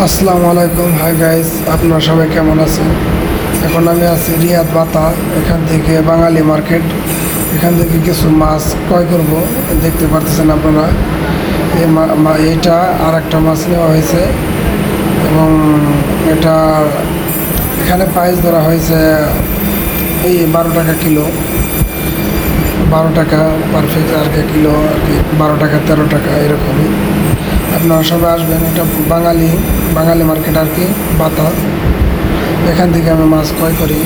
আসসালামু আলাইকুম hi guys আপনারা সবাই কেমন আছেন? এখন আমি আছি রিয়াদ বাতা, এখান থেকে বাঙালি মার্কেট। এখান থেকে কিছু মাছ ক্রয় করব, দেখতে পারতেছেন আপনারা। এইটা আর একটা মাছ নেওয়া হয়েছে এবং এটা এখানে প্রাইস ধরা হয়েছে, এই বারো টাকা কিলো। বারো টাকা পারফেক্ট আর কি কিলো, আর কি, বারো টাকা তেরো টাকা, এরকমই। আপনারা সবাই আসবেন, এটা বাঙালি বাঙালি মার্কেট আর কি বাতা এখান থেকে আমি মাছ ক্রয় করি।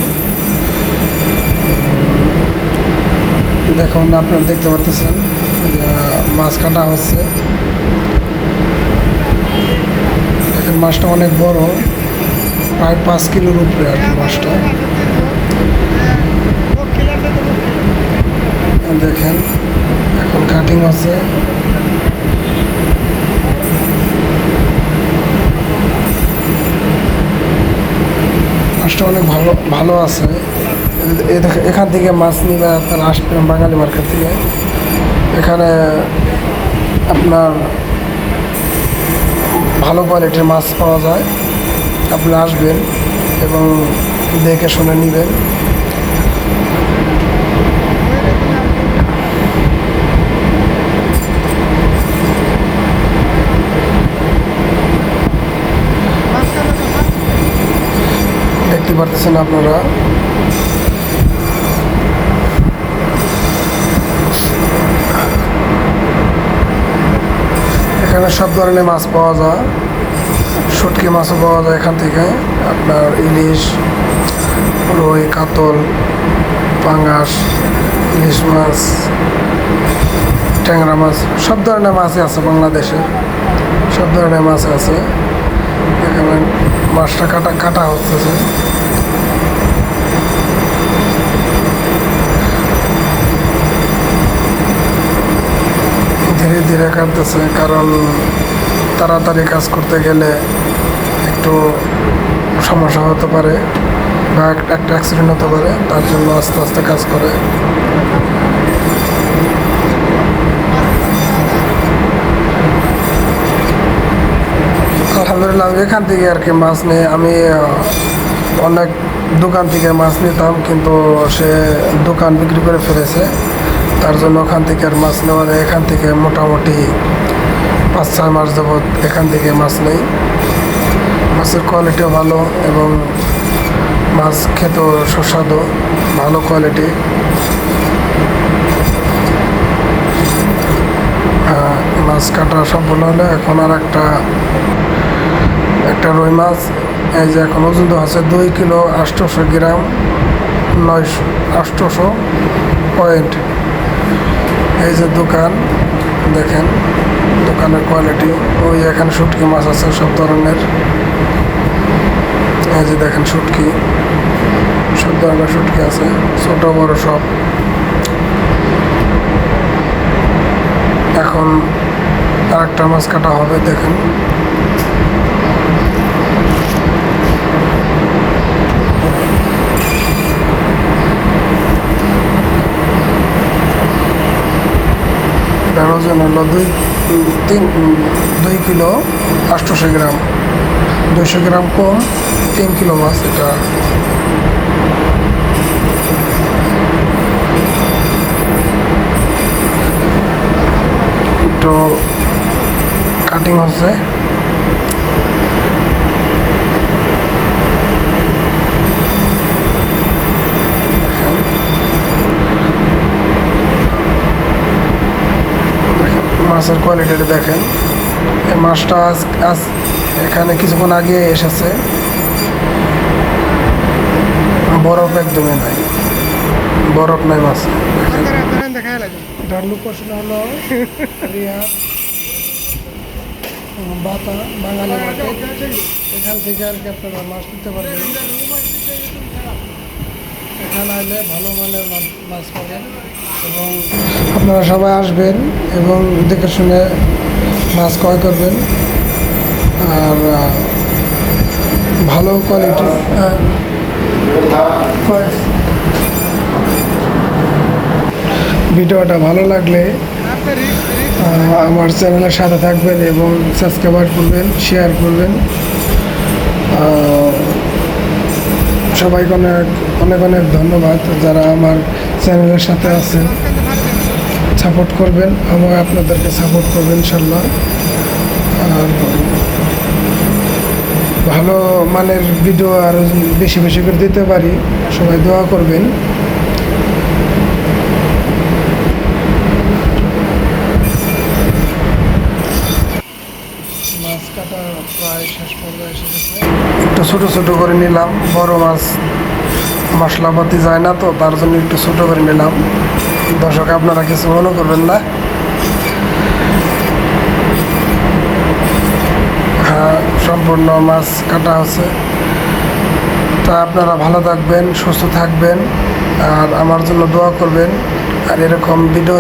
দেখুন, আপনারা দেখতে পারতেছেন মাছ কাটা হচ্ছে। দেখেন, মাছটা অনেক বড়, প্রায় পাঁচ কিলোর উপরে আর কি মাছটা। দেখেন, এখন কাটিং আছে মাছটা অনেক ভালো ভালো আছে। এখান থেকে মাছ নিবে আপনার আসবেন বাঙালি মার্কেট থেকে। এখানে আপনার ভালো কোয়ালিটির মাছ পাওয়া যায়। আপনি আসবেন এবং দেখে শুনে নেবেন। পারতেছেন আপনারা? এখানে সব ধরনের মাছ পাওয়া যায়। শুটকি মাছও পাওয়া যায় এখান থেকে। আপনার ইলিশ, রুই, কাতল পাঙ্গাস ইলিশ মাছ, ট্যাংরা মাছ, সব ধরনের মাছই আছে বাংলাদেশে। সব ধরনের মাছ আছে। এখানে মাছটা কাটা কাটা হচ্ছে। ধীরে কাটতেছে কারণ তাড়াতাড়ি কাজ করতে গেলে একটু সমস্যা হতে পারে বা একটা অ্যাক্সিডেন্ট হতে পারে, তার জন্য আস্তে আস্তে কাজ করে। আলহামদুলিল্লাহ, আমি এখান থেকে আর কি মাছ নিয়ে, আমি অনেক দোকান থেকে মাছ নিতাম, কিন্তু সে দোকান বিক্রি করে ফেলেছে। তার জন্য ওখান থেকে আর মাছ নেওয়া যায়। এখান থেকে মোটামুটি পাঁচ ছয় মাস যাবৎ এখান থেকে মাছ নেই। মাছের কোয়ালিটিও ভালো এবং মাছ খেতেও সুস্বাদু ভালো কোয়ালিটি। আহ, মাছ কাটা সম্পূর্ণ হলে। এখন আর একটা একটা রুই মাছ। এই যে এখন ওজন আছে দুই কিলো আটশোশো গ্রাম নয়শো আটশোশো পয়েন্ট। এই যে দোকান, দেখেন, দোকানের কোয়ালিটি ওই এখানে শুটকি মাছ আছে, সব ধরনের। এই যে দেখেন শুটকি, সব ধরনের শুটকি আছে, ছোট, বড় সব। এখন আরেকটা মাছ কাটা হবে, দেখেন এটার ওজন হলো দুই তিন দুই কিলো আটশোশো গ্রাম। দুইশো গ্রাম কম তিন কিলো মাছ এটা। একটু কাটিং হচ্ছে। মাছের কোয়ালিটিটা দেখেন। এই মাছটা আজ আজ এখানে কিছুক্ষণ আগে এসেছে। বরফ একদমই নাই। বরফ নাই মাছ। হলো রিয়াদ বাতা, বাঙালি এখান থেকে আর কি আপনারা মাছ নিতে পারবেন। এখানে আইলে ভালো মানের মাছ পাবেন এবং আপনারা সবাই আসবেন এবং দেখে শুনে মাছ ক্রয় করবেন। আর ভালো কোয়ালিটি ভিডিওটা ভালো লাগলে আমার চ্যানেলের সাথে থাকবেন এবং সাবস্ক্রাইব করবেন শেয়ার করবেন। সবাইকে অনেক অনেক অনেক ধন্যবাদ যারা আমার চ্যানেলের সাথে আছেন সাপোর্ট করবেন আমার আপনাদেরকে সাপোর্ট করবেন, ইনশাল্লাহ। আর ভালো মানের ভিডিও আরও বেশি বেশি করে দিতে পারি, সবাই দোয়া করবেন। মাছ কাটা প্রায় একটু ছোটো ছোটো করে নিলাম, বড় মাছ। মশলাপাতি যায় না তো, তার জন্য একটু ছোটো করে নিলাম। দর্শক, আপনারা কিছু মনে করবেন না। হ্যাঁ সম্পূর্ণ মাছ কাটা হচ্ছে তা আপনারা ভালো থাকবেন, সুস্থ থাকবেন, আর আমার জন্য দোয়া করবেন। আর এরকম ভিডিও